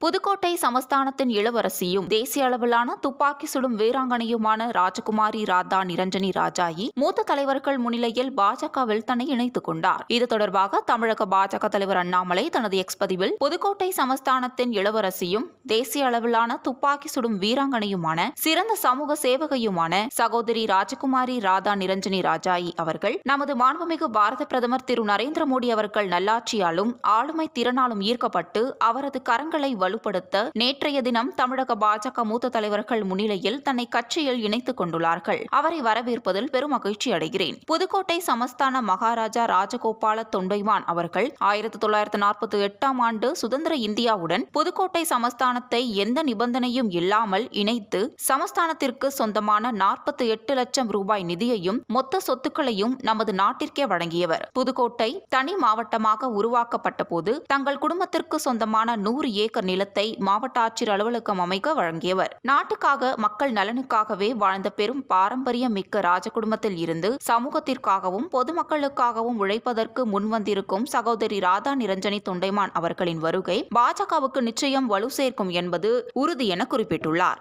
புதுக்கோட்டை சமஸ்தானத்தின் இளவரசியும் தேசிய அளவிலான துப்பாக்கி சுடும் வீராங்கனையுமான ராஜகுமாரி ராதா நிரஞ்சனி ராஜாயி மூத்த தலைவர்கள் முன்னிலையில் பாஜகவில் தன்னை இணைத்துக் கொண்டார். இது தொடர்பாக தமிழக பாஜக தலைவர் அண்ணாமலை தனது எக்ஸ் பதிவில் புதுக்கோட்டை சமஸ்தானத்தின் இளவரசியும் தேசிய அளவிலான துப்பாக்கி சுடும் வீராங்கனையுமான சிறந்த சமூக சேவகையுமான சகோதரி ராஜகுமாரி ராதா நிரஞ்சனி ராஜாயி அவர்கள் நமது மாண்புமிகு பாரத பிரதமர் திரு நரேந்திர மோடி அவர்கள் நல்லாட்சியாலும் ஆளுமை திறனாலும் ஈர்க்கப்பட்டு அவரது கரங்களை வலுப்படுத்த நேற்றைய தினம் தமிழக பாஜக மூத்த தலைவர்கள் முன்னிலையில் தன்னை கட்சியில் இணைத்துக் கொண்டுள்ளார்கள். அவரை வரவேற்பதில் பெரும் மகிழ்ச்சி அடைகிறேன். புதுக்கோட்டை சமஸ்தான மகாராஜா ராஜகோபால தொண்டைமான் அவர்கள் ஆயிரத்தி தொள்ளாயிரத்தி நாற்பத்தி எட்டாம் ஆண்டு சுதந்திர இந்தியாவுடன் புதுக்கோட்டை சமஸ்தானத்தை எந்த நிபந்தனையும் இல்லாமல் இணைத்து சமஸ்தானத்திற்கு சொந்தமான நாற்பத்தி எட்டு லட்சம் ரூபாய் நிதியையும் மொத்த சொத்துக்களையும் நமது நாட்டிற்கே வழங்கியவர். புதுக்கோட்டை தனி மாவட்டமாக உருவாக்கப்பட்ட போது தங்கள் குடும்பத்திற்கு சொந்தமான நூறு ஏக்கர் நிலத்தை மாவட்ட ஆட்சியர் அலுவலகம் அமைக்க வழங்கியவர். நாட்டுக்காக மக்கள் நலனுக்காகவே வாழ்ந்த பெரும் பாரம்பரியம் மிக்க ராஜ குடும்பத்தில் இருந்து சமூகத்திற்காகவும் பொதுமக்களுக்காகவும் உழைப்பதற்கு முன்வந்திருக்கும் சகோதரி ராதா நிரஞ்சனி தொண்டைமான் அவர்களின் வருகை பாஜகவுக்கு நிச்சயம் வலு சேர்க்கும் என்பது உறுதி என குறிப்பிட்டுள்ளார்.